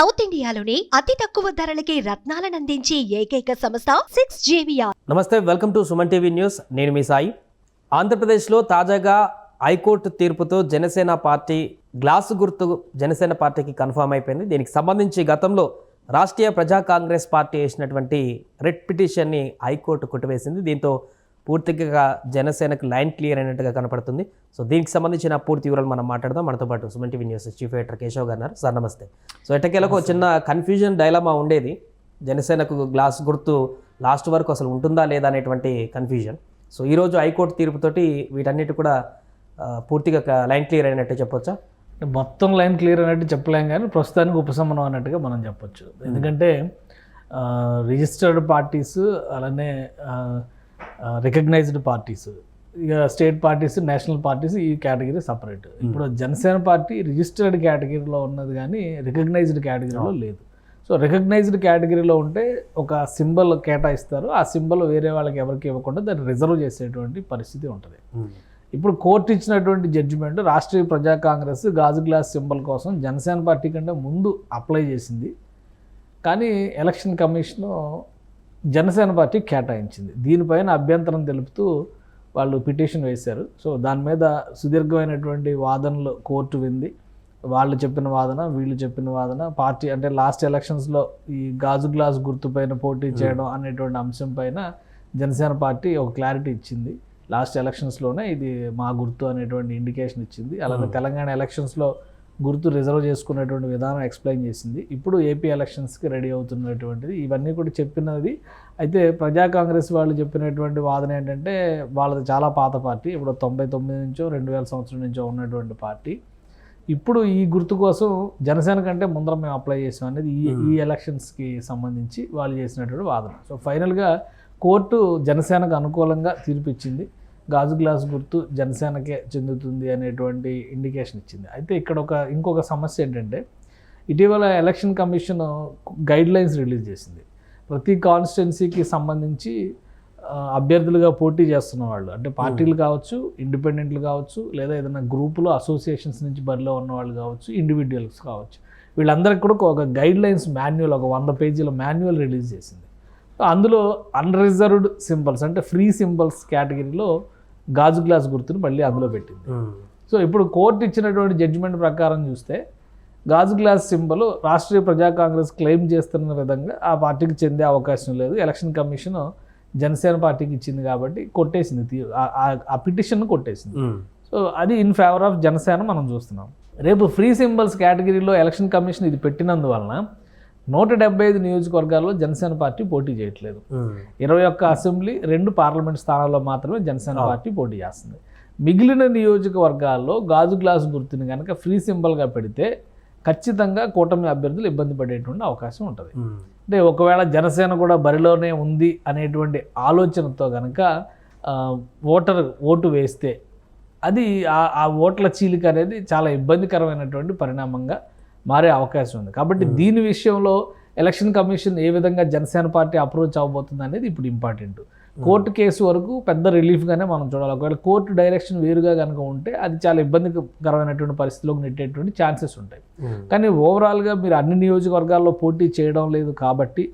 South ఇండియాలోని అతి తక్కువ ధరలకి రత్నాలను అందించే ఏకైక సంస్థ సిక్స్ జేవియా నమస్తే welcome to Suman TV news. నేను మీ సాయి. ఆంధ్రప్రదేశ్లో తాజాగా హైకోర్టు తీర్పుతో జనసేన పార్టీ గ్లాసు గుర్తు జనసేన పార్టీకి కన్ఫర్మ్ అయిపోయింది. దీనికి సంబంధించి గతంలో రాష్ట్రీయ ప్రజా కాంగ్రెస్ పార్టీ వేసినటువంటి రెడ్ పిటిషన్ని హైకోర్టు కొట్టివేసింది. దీంతో పూర్తిగా జనసేనకు లైన్ క్లియర్ అయినట్టుగా కనపడుతుంది. సో దీనికి సంబంధించిన పూర్తి వివరాలు మనం మాట్లాడదాం. మనతో పాటు Suman TV news chief editor Keshav గారు. సార్ నమస్తే. సో ఎట్టకేలకు చిన్న కన్ఫ్యూజన్ డైలమా ఉండేది. జనసేనకు గ్లాస్ గుర్తు లాస్ట్ వరకు అసలు ఉంటుందా లేదా అనేటువంటి కన్ఫ్యూజన్ సో ఈరోజు హైకోర్టు తీర్పుతోటి వీటన్నిటి కూడా పూర్తిగా లైన్ క్లియర్ అయినట్టు చెప్పొచ్చా? మొత్తం లైన్ క్లియర్ అన్నట్టు చెప్పలేం కానీ ప్రస్తుతానికి ఉపశమనం అన్నట్టుగా మనం చెప్పొచ్చు. ఎందుకంటే రిజిస్టర్డ్ పార్టీస్ అలానే రికగ్నైజ్డ్ పార్టీస్ ఇక స్టేట్ పార్టీస్ నేషనల్ పార్టీస్ ఈ కేటగిరీ సపరేట్ ఇప్పుడు జనసేన పార్టీ రిజిస్టర్డ్ కేటగిరీలో ఉన్నది కానీ రికగ్నైజ్డ్ కేటగిరీలో లేదు. సో రికగ్నైజ్డ్ కేటగిరీలో ఉంటే ఒక సింబల్ కేటాయిస్తారు. ఆ సింబల్ వేరే వాళ్ళకి ఎవరికి ఇవ్వకుండా దాన్ని రిజర్వ్ చేసేటువంటి పరిస్థితి ఉంటుంది. ఇప్పుడు కోర్టు ఇచ్చినటువంటి జడ్జిమెంట్ రాష్ట్రీయ ప్రజా కాంగ్రెస్ గాజు గ్లాస్ సింబల్ కోసం జనసేన పార్టీ కంటే ముందు అప్లై చేసింది. కానీ ఎలక్షన్ కమిషను జనసేన పార్టీ కేటాయించింది. దీనిపైన అభ్యంతరం తెలుపుతూ వాళ్ళు పిటిషన్ వేశారు. సో దాని మీద సుదీర్ఘమైనటువంటి వాదనలు కోర్టు వింది. వాళ్ళు చెప్పిన వాదన వీళ్ళు చెప్పిన వాదన పార్టీ అంటే లాస్ట్ ఎలక్షన్స్లో ఈ గాజు గ్లాస్ గుర్తుపైన పోటీ చేయడం అనేటువంటి అంశం పైన జనసేన పార్టీ ఒక క్లారిటీ ఇచ్చింది. లాస్ట్ ఎలక్షన్స్లోనే ఇది మా గుర్తు అనేటువంటి ఇండికేషన్ ఇచ్చింది. అలాగే తెలంగాణ ఎలక్షన్స్లో గుర్తు రిజర్వ్ చేసుకునేటువంటి విధానం ఎక్స్ప్లెయిన్ చేసింది. ఇప్పుడు ఏపీ ఎలక్షన్స్కి రెడీ అవుతున్నటువంటిది. ఇవన్నీ కూడా చెప్పినది. అయితే ప్రజా కాంగ్రెస్ వాళ్ళు చెప్పినటువంటి వాదన ఏంటంటే వాళ్ళది చాలా పాత పార్టీ. ఇప్పుడు తొంభై తొమ్మిది నుంచో రెండు వేల సంవత్సరం నుంచో ఉన్నటువంటి పార్టీ. ఇప్పుడు ఈ గుర్తు కోసం జనసేన కంటే ముందర మేము అప్లై చేసాం అనేది ఈ ఈ ఎలక్షన్స్కి సంబంధించి వాళ్ళు చేసినటువంటి వాదన. సో ఫైనల్గా కోర్టు జనసేనకు అనుకూలంగా తీర్పు ఇచ్చింది గాజు గ్లాస్ గుర్తు జనసేనకే చెందుతుంది అనేటువంటి ఇండికేషన్ ఇచ్చింది. అయితే ఇక్కడ ఒక ఇంకొక సమస్య ఏంటంటే ఇటీవల election commission guidelines release చేసింది. ప్రతి కాన్స్టిట్యున్సీకి సంబంధించి అభ్యర్థులుగా పోటీ చేస్తున్న వాళ్ళు అంటే పార్టీలు కావచ్చు ఇండిపెండెంట్లు కావచ్చు లేదా ఏదైనా గ్రూపులో అసోసియేషన్స్ నుంచి బరిలో ఉన్న వాళ్ళు కావచ్చు ఇండివిజువల్స్ కావచ్చు. వీళ్ళందరికీ కూడా ఒక గైడ్ లైన్స్ మాన్యువల్ ఒక వంద పేజీల మాన్యువల్ రిలీజ్ చేసింది. అందులో అన్రిజర్వ్డ్ సింబల్స్ అంటే ఫ్రీ సింబల్స్ కేటగిరీలో గాజు గ్లాస్ గుర్తుని మళ్ళీ అందులో పెట్టింది. సో ఇప్పుడు కోర్టు ఇచ్చినటువంటి జడ్జిమెంట్ ప్రకారం చూస్తే గాజు glass symbol Rashtriya Praja Congress claim చేస్తున్న విధంగా ఆ పార్టీకి చెందే అవకాశం లేదు. ఎలక్షన్ కమిషన్ జనసేన పార్టీకి ఇచ్చింది కాబట్టి కొట్టేసింది. ఆ పిటిషన్ కొట్టేసింది. సో అది ఇన్ ఫేవర్ ఆఫ్ జనసేన మనం చూస్తున్నాం. రేపు ఫ్రీ సింబల్స్ కేటగిరీలో ఎలక్షన్ కమిషన్ ఇది పెట్టినందువలన నూట డెబ్బై ఐదు నియోజకవర్గాల్లో జనసేన పార్టీ పోటీ చేయట్లేదు. ఇరవై ఒక్క అసెంబ్లీ రెండు పార్లమెంట్ స్థానాల్లో మాత్రమే జనసేన పార్టీ పోటీ చేస్తుంది. మిగిలిన నియోజకవర్గాల్లో గాజు గ్లాసు గుర్తుని కనుక ఫ్రీ సింబల్గా పెడితే ఖచ్చితంగా కూటమి అభ్యర్థులు ఇబ్బంది పడేటువంటి అవకాశం ఉంటుంది. అంటే ఒకవేళ జనసేన కూడా బరిలోనే ఉంది అనేటువంటి ఆలోచనతో కనుక ఓటర్ ఓటు వేస్తే అది ఆ ఓట్ల చీలిక అనేది చాలా ఇబ్బందికరమైనటువంటి పరిణామంగా మారే అవకాశం ఉంది. కాబట్టి దీని విషయంలో ఎలక్షన్ కమిషన్ ఏ విధంగా జనసేన పార్టీ అప్రోచ్ అవ్వబోతుంది అనేది ఇప్పుడు ఇంపార్టెంట్ కోర్టు కేసు వరకు పెద్ద రిలీఫ్గానే మనం చూడాలి. ఒకవేళ కోర్టు డైరెక్షన్ వేరుగా కనుక ఉంటే అది చాలా ఇబ్బందికరమైనటువంటి పరిస్థితిలోకి నెట్టేటువంటి ఛాన్సెస్ ఉంటాయి. కానీ ఓవరాల్గా మీరు అన్ని నియోజకవర్గాల్లో పోటీ చేయడం లేదు కాబట్టి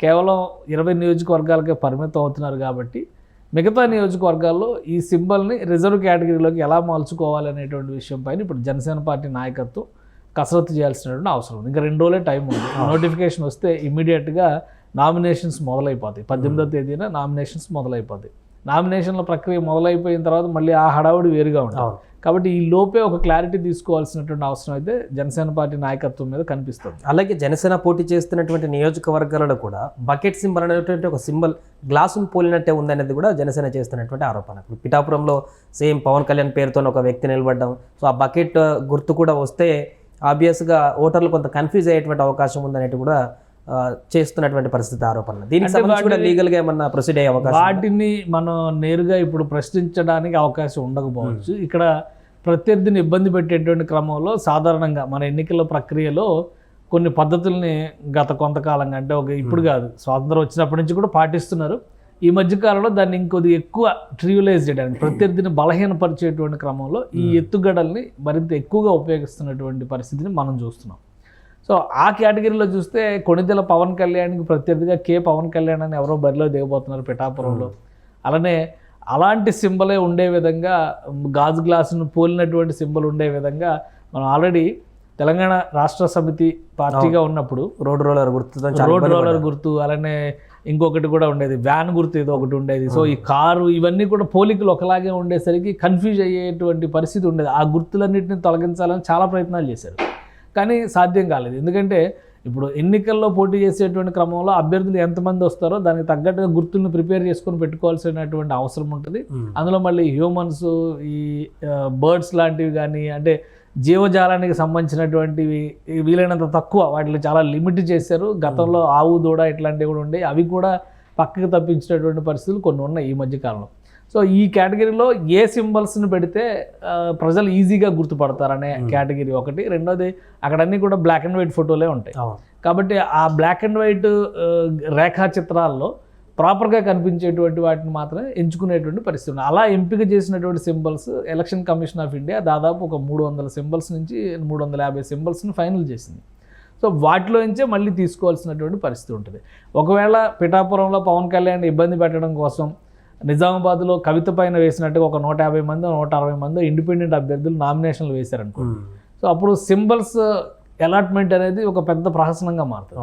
కేవలం ఇరవై నియోజకవర్గాలకే పరిమితం అవుతున్నారు కాబట్టి మిగతా నియోజకవర్గాల్లో ఈ సింబల్ని రిజర్వ్ కేటగిరీలోకి ఎలా మార్చుకోవాలి అనేటువంటి విషయం పైన ఇప్పుడు జనసేన పార్టీ నాయకత్వం కసరత్తు చేయాల్సినటువంటి అవసరం ఉంది. ఇంకా రెండు రోజులే టైం ఉంది. నోటిఫికేషన్ వస్తే ఇమీడియట్గా నామినేషన్స్ మొదలైపోతాయి. పద్దెనిమిదో తేదీన నామినేషన్స్ మొదలైపోతాయి. నామినేషన్ల ప్రక్రియ మొదలైపోయిన తర్వాత మళ్ళీ ఆ హడావుడి వేరుగా ఉంటుంది. కాబట్టి ఈ లోపే ఒక క్లారిటీ తీసుకోవాల్సినటువంటి అవసరం అయితే జనసేన పార్టీ నాయకత్వం మీద కనిపిస్తుంది. అలాగే జనసేన పోటీ చేస్తున్నటువంటి నియోజకవర్గాలలో కూడా బకెట్ సింబల్ అనేటువంటి ఒక సింబల్ గ్లాసును పోలినట్టే ఉందనేది కూడా జనసేన చేస్తున్నటువంటి ఆరోపణ. ఇప్పుడు పిఠాపురంలో సేమ్ పవన్ కళ్యాణ్ పేరుతో ఒక వ్యక్తి నిలబడ్డం. సో ఆ బకెట్ గుర్తు కూడా వస్తే ఆబ్వియస్గా ఓటర్లు కొంత కన్ఫ్యూజ్ అయ్యేటువంటి అవకాశం ఉందనేది కూడా చేస్తున్నటువంటి పరిస్థితి ఆరోపణ దీనికి సంబంధించి కూడా లీగల్గా ఏమన్నా ప్రొసీడ్ అయ్యే అవకాశం? వాటిని మనం నేరుగా ఇప్పుడు ప్రశ్నించడానికి అవకాశం ఉండకపోవచ్చు. ఇక్కడ ప్రత్యర్థిని ఇబ్బంది పెట్టేటువంటి క్రమంలో సాధారణంగా మన ఎన్నికల ప్రక్రియలో కొన్ని పద్ధతుల్ని గత కొంతకాలంగా అంటే ఒక ఇప్పుడు కాదు స్వాతంత్రం వచ్చినప్పటి నుంచి కూడా పాటిస్తున్నారు. ఈ మధ్యకాలంలో దాన్ని ఇంకొద్ది ఎక్కువ ట్రియులైజ్ చేయడానికి ప్రత్యర్థిని బలహీనపరిచేటువంటి క్రమంలో ఈ ఎత్తుగడల్ని మరింత ఎక్కువగా ఉపయోగిస్తున్నటువంటి పరిస్థితిని మనం చూస్తున్నాం. సో ఆ కేటగిరీలో చూస్తే కొణిదెల పవన్ కళ్యాణ్కి ప్రత్యర్థిగా కే పవన్ కళ్యాణ్ అని ఎవరో బరిలో దిగబోతున్నారు పిఠాపురంలో. అలానే అలాంటి సింబలే ఉండే విధంగా గాజు గ్లాసును పోలినటువంటి సింబల్ ఉండే విధంగా మనం ఆల్రెడీ తెలంగాణ రాష్ట్ర సమితి పార్టీగా ఉన్నప్పుడు రోడ్ రోలర్ గుర్తుతో చాలా రోడ్ రోలర్ గుర్తు అలానే ఇంకొకటి కూడా ఉండేది. వ్యాన్ గుర్తు ఏదో ఒకటి ఉండేది. సో ఈ కారు ఇవన్నీ కూడా పోలికలు ఒకలాగే ఉండేసరికి కన్ఫ్యూజ్ అయ్యేటువంటి పరిస్థితి ఉండేది. ఆ గుర్తులన్నింటినీ తొలగించాలని చాలా ప్రయత్నాలు చేశారు. కానీ సాధ్యం కాలేదు. ఎందుకంటే ఇప్పుడు ఎన్నికల్లో పోటీ చేసేటువంటి క్రమంలో అభ్యర్థులు ఎంతమంది వస్తారో దానికి తగ్గట్టుగా గుర్తులను ప్రిపేర్ చేసుకొని పెట్టుకోవాల్సినటువంటి అవసరం ఉంటుంది. అందులో మళ్ళీ హ్యూమన్స్ ఈ బర్డ్స్ లాంటివి కానీ అంటే జీవజాలానికి సంబంధించినటువంటివి వీలైనంత తక్కువ. వాటిని చాలా లిమిట్ చేశారు. గతంలో ఆవు దూడ ఇట్లాంటివి కూడా ఉండే. అవి కూడా పక్కకు తప్పించినటువంటి పరిస్థితులు కొన్ని ఉన్నాయి ఈ మధ్య కాలంలో. సో ఈ కేటగిరీలో ఏ సింబల్స్ని పెడితే ప్రజలు ఈజీగా గుర్తుపడతారనే కేటగిరీ ఒకటి. రెండోది అక్కడ అన్నీ కూడా బ్లాక్ అండ్ వైట్ ఫోటోలే ఉంటాయి. కాబట్టి ఆ బ్లాక్ అండ్ వైట్ రేఖా చిత్రాల్లో ప్రాపర్గా కనిపించేటువంటి వాటిని మాత్రమే ఎంచుకునేటువంటి పరిస్థితి అలా ఎంపిక చేసినటువంటి symbols election commission of India దాదాపు ఒక మూడు వందల సింబల్స్ నుంచి మూడు వందల యాభై సింబల్స్ని ఫైనల్ చేసింది. సో వాటిలో నుంచే మళ్ళీ తీసుకోవాల్సినటువంటి పరిస్థితి ఉంటుంది. ఒకవేళ పిఠాపురంలో పవన్ కళ్యాణ్ ఇబ్బంది పెట్టడం కోసం నిజామాబాద్లో కవిత పైన వేసినట్టుగా ఒక నూట యాభై మంది నూట అరవై మంది ఇండిపెండెంట్ అభ్యర్థులు నామినేషన్లు వేశారనుకో. సో అప్పుడు సింబల్స్ అలాట్మెంట్ అనేది ఒక పెద్ద ప్రహసనంగా మారుతుంది.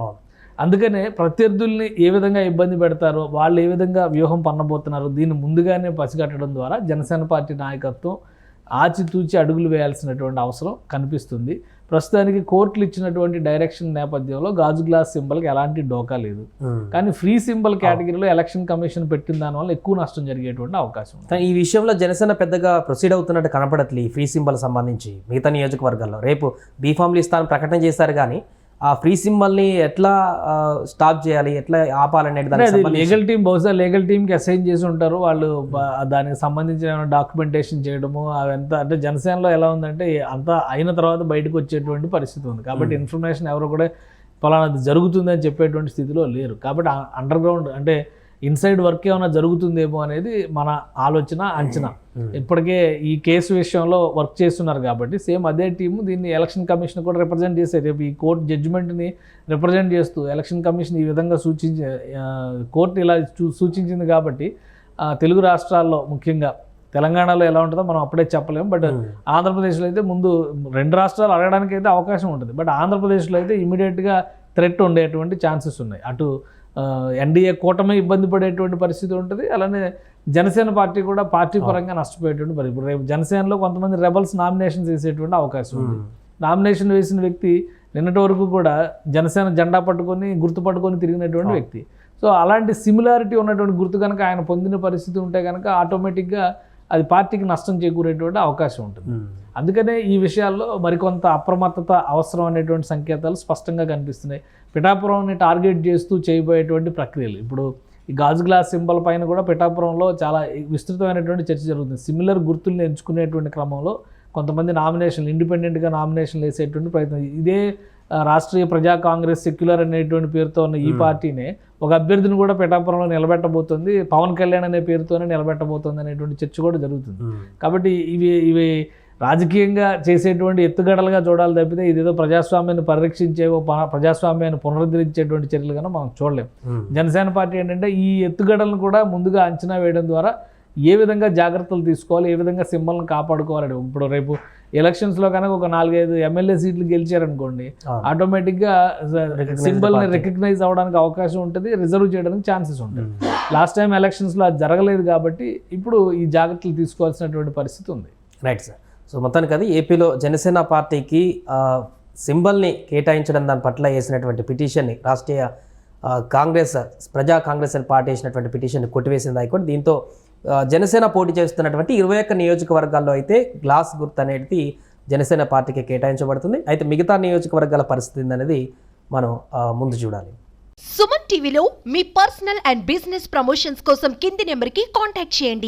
అందుకనే ప్రత్యర్థుల్ని ఏ విధంగా ఇబ్బంది పెడతారో వాళ్ళు ఏ విధంగా వ్యూహం పన్నబోతున్నారు దీన్ని ముందుగానే పసిగట్టడం ద్వారా జనసేన పార్టీ నాయకత్వం ఆచితూచి అడుగులు వేయాల్సినటువంటి అవసరం కనిపిస్తుంది. ప్రస్తుతానికి కోర్టులు ఇచ్చినటువంటి డైరెక్షన్ నేపథ్యంలో గాజు గ్లాస్ సింబల్కి ఎలాంటి డోకా లేదు. కానీ ఫ్రీ సింబల్ కేటగిరీలో ఎలక్షన్ కమిషన్ పెట్టిన దానివల్ల ఎక్కువ నష్టం జరిగేటువంటి అవకాశం ఉంది. కానీ ఈ విషయంలో జనసేన పెద్దగా ప్రొసీడ్ అవుతున్నట్టు కనపడట్లే ఈ ఫ్రీ సింబల్ సంబంధించి మిగతా నియోజకవర్గాల్లో. రేపు బీఫామ్లు ఇస్తానని ప్రకటన చేశారు కానీ ఆ ఫ్రీ సింబల్ని ఎట్లా స్టాప్ చేయాలి ఎట్లా ఆపాలనేది దానికి లీగల్ టీం బహుశా లీగల్ టీంకి అసైన్ చేసి ఉంటారు. వాళ్ళు దానికి సంబంధించిన డాక్యుమెంటేషన్ చేయడము అవంతా అంటే జనసేనలో ఎలా ఉందంటే అంతా అయిన తర్వాత బయటకు వచ్చేటువంటి పరిస్థితి ఉంది. కాబట్టి ఇన్ఫర్మేషన్ ఎవరు కూడా ఫలానాది జరుగుతుందని చెప్పేటువంటి స్థితిలో లేరు. కాబట్టి అండర్ గ్రౌండ్ అంటే ఇన్సైడ్ వర్క్ ఏమైనా జరుగుతుందేమో అనేది మన ఆలోచన అంచనా. ఇప్పటికే ఈ కేసు విషయంలో వర్క్ చేస్తున్నారు కాబట్టి సేమ్ అదే టీము దీన్ని ఎలక్షన్ కమిషన్ కూడా రిప్రజెంట్ చేశారు. రేపు ఈ కోర్టు జడ్జిమెంట్ని రిప్రజెంట్ చేస్తూ ఎలక్షన్ కమిషన్ ఈ విధంగా సూచించి కోర్టు ఇలా సూచించింది కాబట్టి తెలుగు రాష్ట్రాల్లో ముఖ్యంగా తెలంగాణలో ఎలా ఉంటుందో మనం అప్పుడే చెప్పలేము బట్ ఆంధ్రప్రదేశ్లో అయితే ముందు రెండు రాష్ట్రాలు అడగడానికి అయితే అవకాశం ఉంటుంది. బట్ ఆంధ్రప్రదేశ్లో అయితే ఇమీడియట్గా థ్రెట్ ఉండేటువంటి ఛాన్సెస్ ఉన్నాయి. అటు ఎన్డీఏ కూటమి ఇబ్బంది పడేటువంటి పరిస్థితి ఉంటుంది. అలానే జనసేన పార్టీ కూడా పార్టీ పరంగా నష్టపోయేటువంటి పరిస్థితి. ఇప్పుడు రేపు జనసేనలో కొంతమంది రెబల్స్ నామినేషన్స్ వేసేటువంటి అవకాశం ఉంది. నామినేషన్ వేసిన వ్యక్తి నిన్నటి వరకు కూడా జనసేన జెండా పట్టుకొని గుర్తు పట్టుకొని తిరిగినటువంటి వ్యక్తి. సో అలాంటి సిమిలారిటీ ఉన్నటువంటి గుర్తు కనుక ఆయన పొందిన పరిస్థితి ఉంటే కనుక ఆటోమేటిక్గా అది పార్టీకి నష్టం చేకూరేటువంటి అవకాశం ఉంటుంది. అందుకనే ఈ విషయాల్లో మరికొంత అప్రమత్తత అవసరం అనేటువంటి సంకేతాలు స్పష్టంగా కనిపిస్తున్నాయి. పిఠాపురంని టార్గెట్ చేస్తూ చేయబోయేటువంటి ప్రక్రియలు. ఇప్పుడు ఈ గాజు గ్లాస్ సింబల్ పైన కూడా పిఠాపురంలో చాలా విస్తృతమైనటువంటి చర్చ జరుగుతుంది. సిమిలర్ గుర్తుల్ని ఎంచుకునేటువంటి క్రమంలో కొంతమంది నామినేషన్లు ఇండిపెండెంట్గా నామినేషన్లు వేసేటువంటి ప్రయత్నం. ఇదే రాష్ట్రీయ ప్రజా కాంగ్రెస్ సెక్యులర్ అనేటువంటి పేరుతో ఉన్న ఈ పార్టీనే ఒక అభ్యర్థిని కూడా పిఠాపురంలో నిలబెట్టబోతుంది పవన్ కళ్యాణ్ అనే పేరుతోనే నిలబెట్టబోతుంది అనేటువంటి చర్చ కూడా జరుగుతుంది. కాబట్టి ఇవి ఇవి రాజకీయంగా చేసేటువంటి ఎత్తుగడలుగా చూడాలి తప్పితే ఇదేదో ప్రజాస్వామ్యాన్ని పరిరక్షించేవో ప- ప్రజాస్వామ్యాన్ని పునరుద్ధరించేటువంటి చర్యలు కన్నా మనం చూడలేం. జనసేన పార్టీ ఏంటంటే ఈ ఎత్తుగడలను కూడా ముందుగా అంచనా వేయడం ద్వారా ఏ విధంగా జాగ్రత్తలు తీసుకోవాలి ఏ విధంగా సింబల్ని కాపాడుకోవాలి ఇప్పుడు రేపు ఎలక్షన్స్లో కనుక ఒక నాలుగైదు ఎమ్మెల్యే సీట్లు గెలిచారనుకోండి. ఆటోమేటిక్గా సింబల్ని. రికగ్నైజ్ అవ్వడానికి అవకాశం ఉంటుంది రిజర్వ్ చేయడానికి ఛాన్సెస్ ఉంటాయి. లాస్ట్ టైం ఎలక్షన్స్లో అది జరగలేదు కాబట్టి ఇప్పుడు ఈ జాగ్రత్తలు తీసుకోవాల్సినటువంటి పరిస్థితి ఉంది రైట్ సార్ సో మొత్తానికి అది ఏపీలో జనసేన పార్టీకి ఆ, సింబల్ని కేటాయించడం దాని పట్ల వేసినటువంటి పిటిషన్ని రాష్ట్రీయ కాంగ్రెస్ ప్రజా కాంగ్రెస్ అని పార్టీ వేసినటువంటి పిటిషన్ని కొట్టివేసింది హైకోర్టు దీంతో జనసేన పోటీ చేస్తున్నటువంటి ఇరవై ఒక్క నియోజకవర్గాల్లో అయితే గ్లాస్ గుర్తు అనేది జనసేన పార్టీకి కేటాయించబడుతుంది. అయితే మిగతా నియోజకవర్గాల పరిస్థితి అనేది మనం ముందు చూడాలి. సుమన్ టీవీలో మీ పర్సనల్ అండ్ బిజినెస్ ప్రమోషన్స్ కోసం కింది నెంబర్కి కాంటాక్ట్ చేయండి.